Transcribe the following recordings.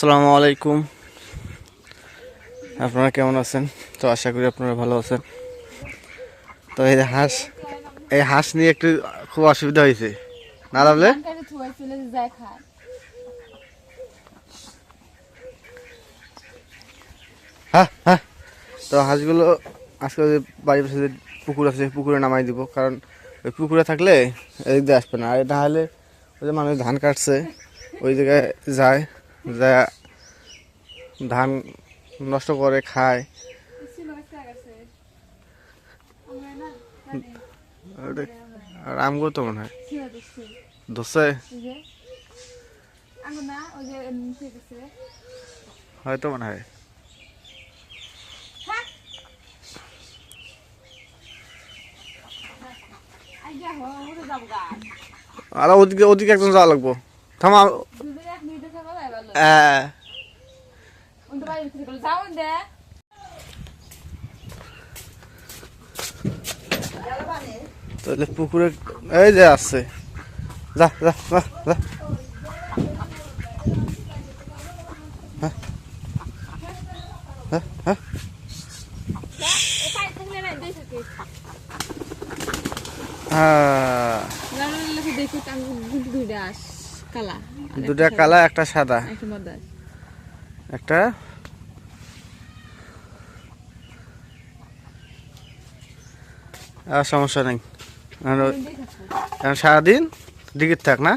আসসালামু আলাইকুম। আপনারা কেমন আছেন? তো আশা করি আপনারা ভালো আছেন। তো এই হাঁস এই হাঁস নিয়ে একটু খুব অসুবিধা হয়েছে। না খায় হ্যাঁ হ্যাঁ। তো হাঁসগুলো আজকে বাড়ির পাশে যে পুকুর আছে পুকুরে নামাই দিব। কারণ ওই পুকুরে থাকলে এদিক দিয়ে আসবে না। আর এটা হলে ওই যে মানুষ ধান কাটছে, ওই জায়গায় যায়। যা ধান নষ্ট করে খায়। আমগো তো মনে হয়। গেছে হয়তো মনে হয়। আর ওদিকে ওদিকে একদম যাওয়া লাগবো। থামা। হ্যাঁ গেল যাও দে তাহলে পুকুরে এই যে আসছে যা যা যা যা হ্যাঁ। হ্যাঁ, হ্যাঁ। দেখে হ্যাঁ, কালা আর দুটা কালা একটা সাদা। একটা আর সমস্যা নেই। সারাদিন দিকে থাক না?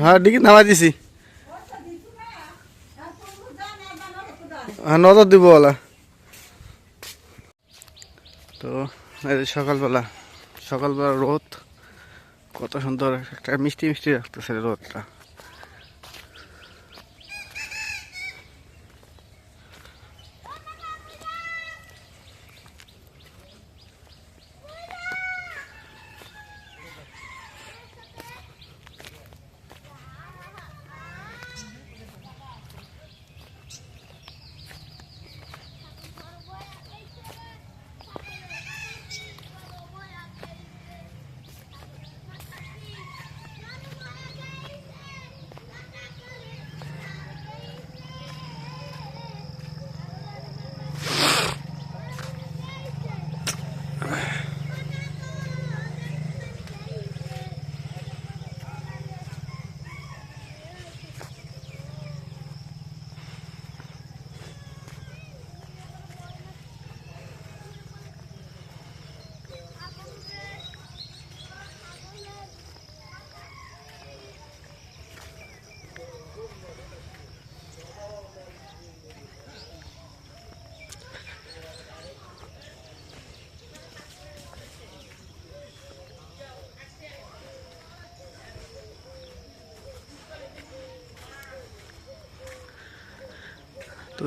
হ্যাঁ ডিগি নামাই দিছি। হ্যাঁ নজর দিব ওলা। তো সকালবেলা সকালবেলা রোদ কত সুন্দর একটা মিষ্টি মিষ্টি রাখতেছে রোদটা।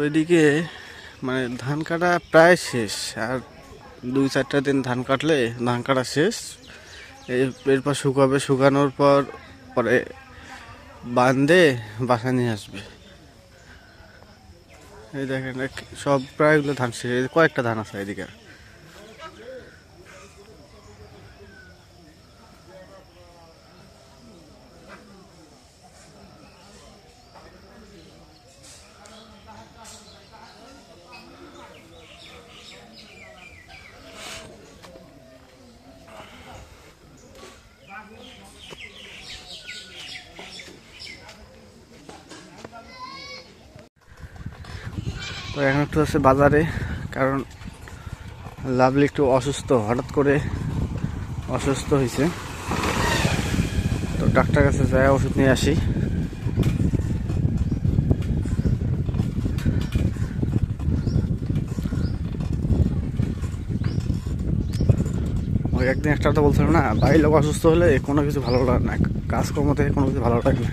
এদিকে মানে ধান কাটা প্রায় শেষ, আর দুই চারটা দিন ধান কাটলে ধান কাটা শেষ। এর- এরপর শুকাবে, শুকানোর পর পরে বাঁধে বাসা নিয়ে আসবে। এই দেখেন সব প্রায়গুলো ধান শেষ। কয়েকটা ধান আছে এদিকে। তো এখন একটু আছে বাজারে, কারণ লাভলি একটু অসুস্থ, হঠাৎ করে অসুস্থ হয়েছে। তো ডাক্তার কাছে যাই, ওষুধ নিয়ে আসি। ওই একদিন একটা কথা বলছিলাম না বাড়ির লোক অসুস্থ হলে কোনো কিছু ভালো লাগে না কাজকর্ম থেকে কোনো কিছু ভালো লাগে না।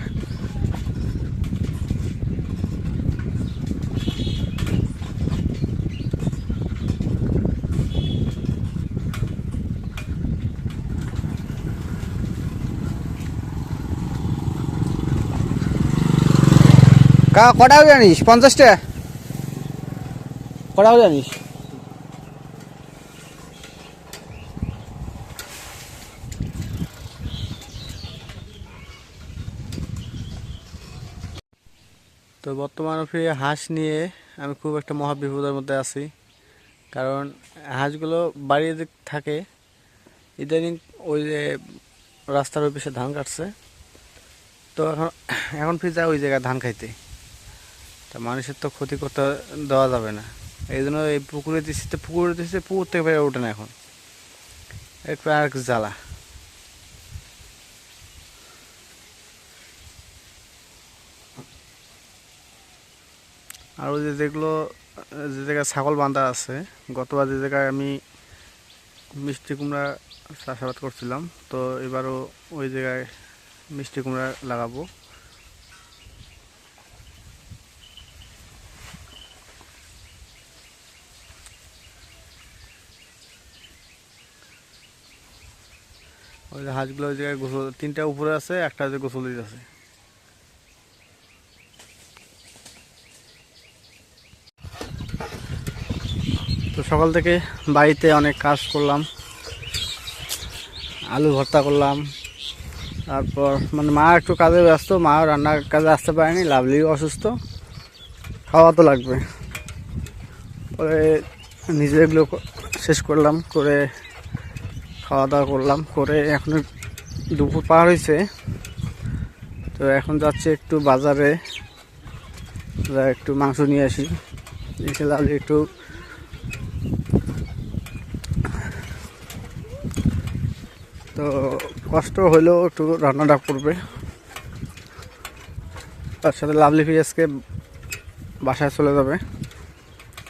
কা, কটা করে পঞ্চাশটা? কটা করে তো বর্তমান ফিরে হাঁস নিয়ে আমি খুব একটা মহা বিপদের মধ্যে আছি। কারণ হাঁসগুলো বাড়িতে থাকে, ইদানিং ওই যে রাস্তার ওই পেশে ধান কাটছে। তো এখন এখন ফিরে যায় ওই জায়গায় ধান খাইতে। তা মানুষের তো ক্ষতি করতে দেওয়া যাবে না। এই জন্য এই পুকুরে দিচ্ছি পুকুরে দিচ্ছে পুকুর থেকে বেড়ে ওঠে না এখন। একটু আর জ্বালা। আর ওই যে যেগুলো, যে জায়গায় ছাগল বাঁধা আছে, গতবার যে জায়গায় আমি মিষ্টি কুমড়া চাষাবাদ করছিলাম, তো এবারও ওই জায়গায় মিষ্টি কুমড়া লাগাবো। হাঁসগুলো ওই জায়গায় গোসল তিনটা উপরে আছে, একটা যে গোসল দিতে আছে। তো সকাল থেকে বাড়িতে অনেক কাজ করলাম। আলু ভর্তা করলাম। তারপর মানে মা একটু কাজে ব্যস্ত, মা রান্নার কাজে আসতে পারেনি, লাভলি অসুস্থ। খাওয়া তো লাগবে। পরে নিজে এগুলো শেষ করলাম, করে খাওয়া দাওয়া করলাম, করে এখন দুপুর পার হয়েছে তো এখন যাচ্ছে একটু বাজারে একটু মাংস নিয়ে আসি। এসে লাভলি একটু তো কষ্ট হলেও একটু রান্নাটা করবে। তার সাথে লাভলি ফিয়াজকে বাসায় চলে যাবে।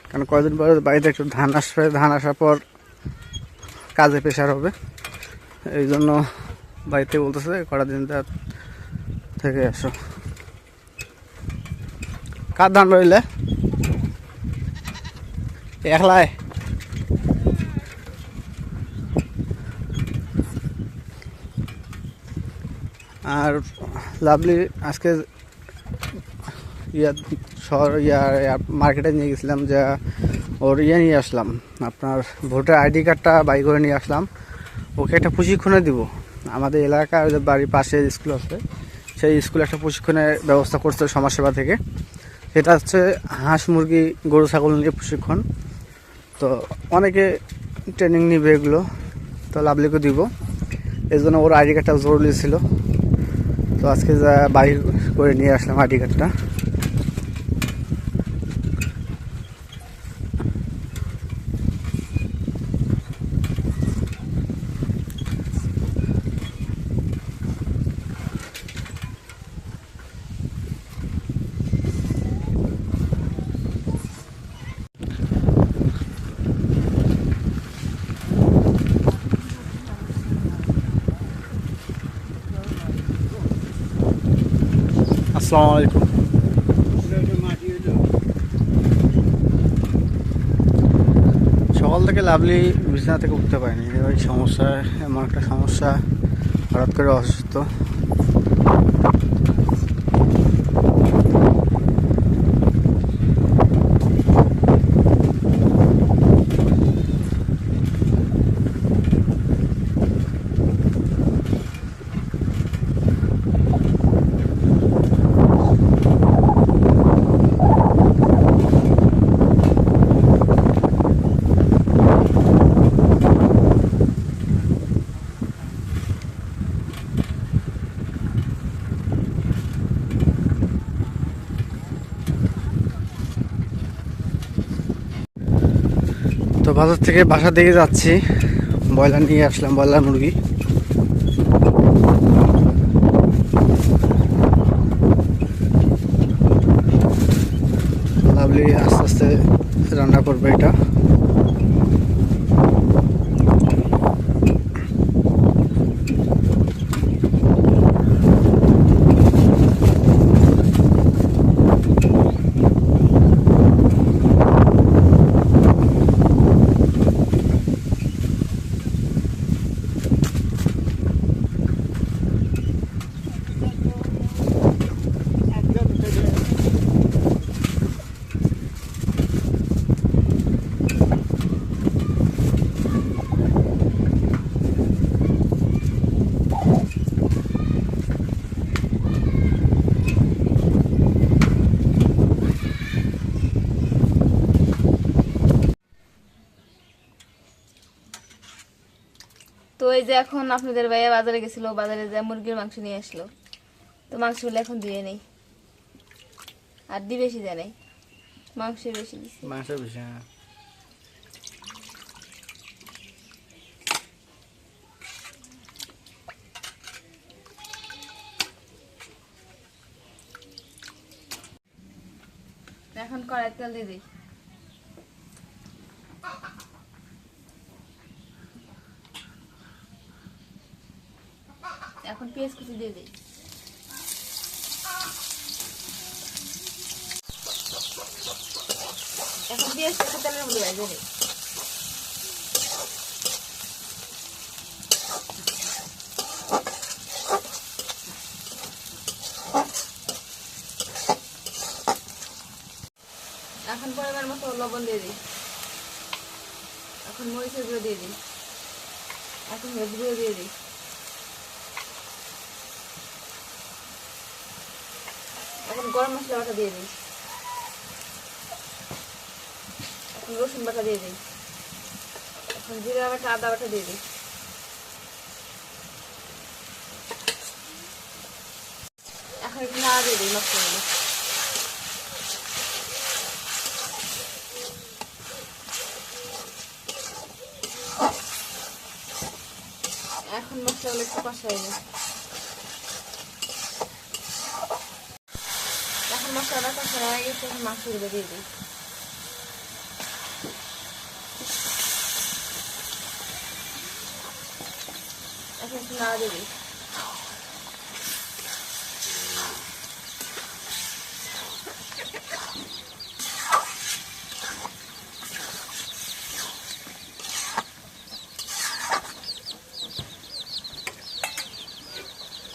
কারণ কয়দিন পরে বাড়িতে একটু ধান আসবে, ধান আসার পর কাজে প্রেশার হবে। এই জন্য বাড়িতে বলতেছে, কটা দিন তা থেকে আসো। কার ধান রইলে? একলায় আর লাভলি আজকে ইয়া শহর, ইয়া ইয়া মার্কেটে নিয়ে গেছিলাম যে ওর ইয়ে নিয়ে আসলাম, আপনার ভোটার আইডি কার্ডটা বাই করে নিয়ে আসলাম। ওকে একটা প্রশিক্ষণে দিব। আমাদের এলাকার বাড়ির পাশে স্কুল আছে, সেই স্কুলে একটা প্রশিক্ষণের ব্যবস্থা করছে সমাজসেবা থেকে। সেটা হচ্ছে হাঁস মুরগি, গরু, ছাগল নিয়ে প্রশিক্ষণ। তো অনেকে ট্রেনিং নিবে এগুলো, তো লাভলিকে দিব। এই জন্য ওর আইডি কার্ডটা জরুরি ছিল। তো আজকে যা বাইর করে নিয়ে আসলাম আইডি কার্ডটা। আসসালামু আলাইকুম সকাল থেকে লাভলি বিছানা থেকে উঠতে পারিনি। ওই সমস্যা এমন একটা সমস্যা, হঠাৎ করে অসুস্থ তো বাজার থেকে বাসা দিকে যাচ্ছি। ব্রয়লার নিয়ে আসলাম, ব্রয়লার মুরগি। লাভলি আস্তে আস্তে রান্না করবে এটা। যে এখন আপনাদের ভাইয়া বাজারে গেছিল বাজারে যে মুরগির মাংস নিয়ে আসলো। তো মাংসগুলো এখন দিয়ে নেই। আর দি বেশি দেয় নাই। মাংস বেশি দিছে। মাংস বেশি হ্যাঁ। এখন কড়াই তেল দিয়ে দিই। এখন পেঁয়াজ কুচি দিয়ে দিই। এখন পেঁয়াজ কুচি তেলের মধ্যে ভেজে দিই। এখন পরিমাণ মতো লবণ দিয়ে দিই। এখন মরিচের গুঁড়ো দিয়ে দিই। এখন হলুদ গুঁড়ো দিয়ে দিই। এখন গরম মশলা বাটা দিয়ে দিই। এখন রসুন বাটা দিয়ে দিই। এখন জিরা বাটা, আদা বাটা দিয়ে দিই। এখন একটু নাড়া দিয়ে দিই মশলাগুলো। এখন মশলাগুলো একটু কষাই নিই। এখন মশলাটা কষানো হয়ে গেছে মাছগুলো দিয়ে দিই। এখন একটু নাড়া দিয়ে দিই।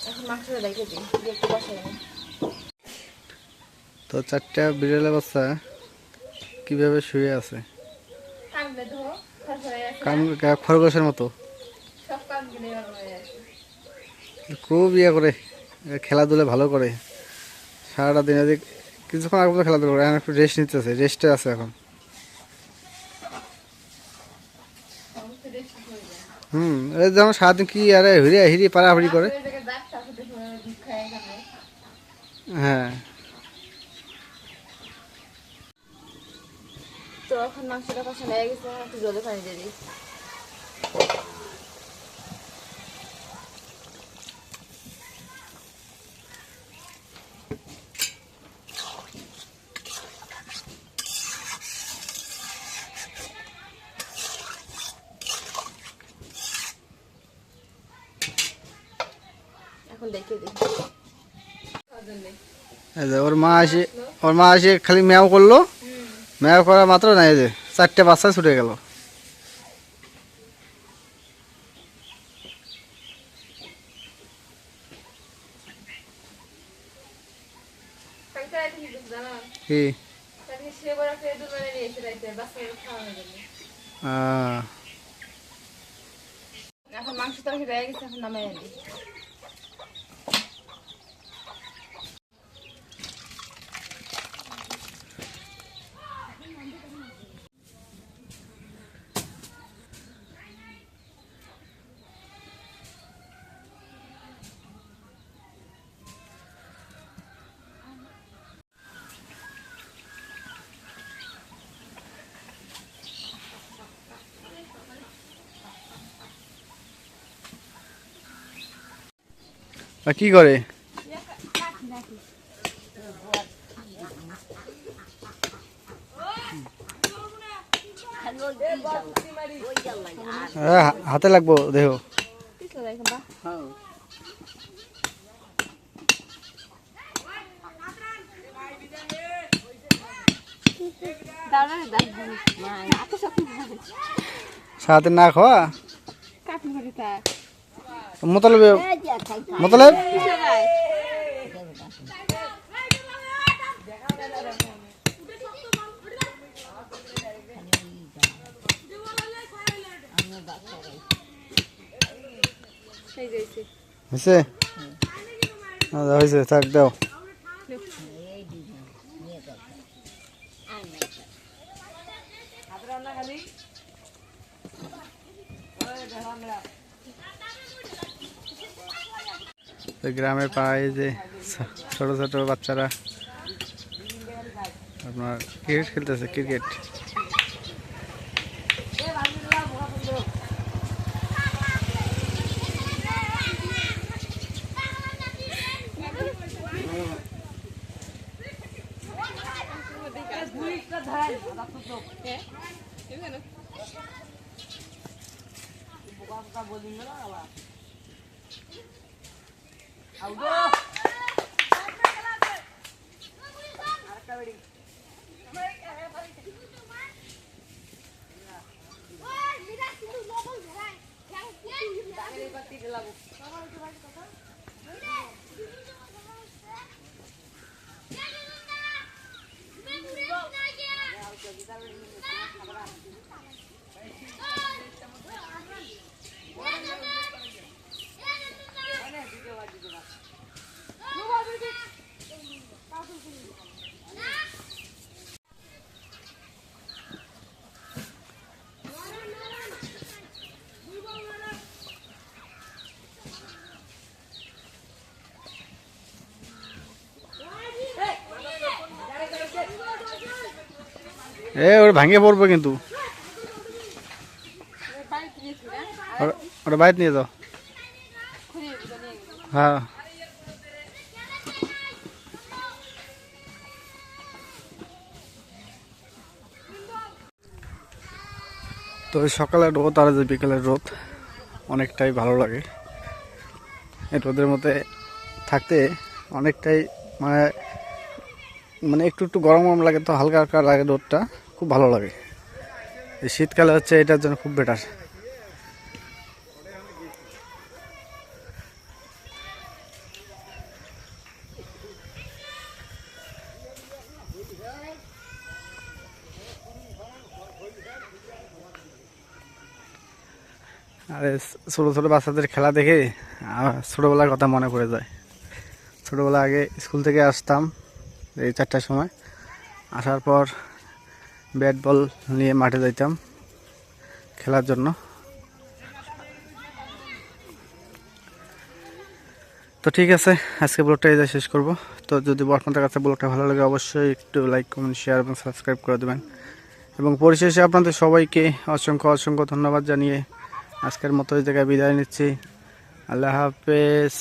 এখন মাংসটা দেখে দিই। দিয়ে একটু কষাই নিই। তো চারটা বিড়ালের বাচ্চা কীভাবে শুয়ে আছে? খরগোশের মতো। খুব ইয়ে করে খেলাধুলা ভালো করে। সারাটা দিন এদিক কিছুক্ষণ আগে পর্যন্ত খেলাধুলা করে এখন একটু রেস্ট নিতেছে রেস্টে আছে এখন। হুম এই যেমন সারাদিন কি আরে হিরে হিরি পাড়াহাড়ি করে। হ্যাঁ। এখন মাংসটা কষানো হয়ে গেছে, একটু জলে পানি দিয়ে দিই। ওর মা এসে ওর মা এসে খালি ম্যাও করল। হুম করা মাত্র নাই যে, চারটে বাচ্চা ছুটে গেল। এখন মাংস তরকারি হয়ে গেছে, এখন নামাই কি করে? হাতে লাগবো দেহ। সারাদিন না খাওয়া? মোতালেব মোতালেব? হয়েছে হয়েছে থাক দাও। তো গ্রামের পাড়ায় যে ছোট ছোট বাচ্চারা আপনার ক্রিকেট খেলতেছে ক্রিকেট 好多 এ ওটা ভাঙে পড়বে কিন্তু। ওটা- বাইরে নিয়ে যাও। হ্যাঁ। তো সকালের রোদ আর যে বিকেলের রোদ, অনেকটাই ভালো লাগে। এই রোদের মধ্যে থাকতে অনেকটাই মানে মানে একটু একটু গরম গরম লাগে, তো হালকা হালকা লাগে রোদটা। খুব ভালো লাগে। এই শীতকালে হচ্ছে এটার জন্য খুব বেটার আরে ছোটো ছোটো বাচ্চাদের খেলা দেখে ছোটোবেলার কথা মনে পড়ে যায়। ছোটোবেলা আগে স্কুল থেকে আসতাম এই চারটার সময়। আসার পর ব্যাট বল নিয়ে মাঠে যাইতাম খেলার জন্য। তো ঠিক আছে, আজকে ব্লগটা এই শেষ করব। তো যদি আপনাদের কাছে ব্লগটা ভালো লাগে, অবশ্যই একটু লাইক কমেন্ট শেয়ার এবং সাবস্ক্রাইব করে দেবেন। এবং পরিশেষে আপনাদের সবাইকে অসংখ্য অসংখ্য ধন্যবাদ জানিয়ে আজকের মতো এই জায়গায় বিদায় নিচ্ছি। আল্লাহ হাফেজ।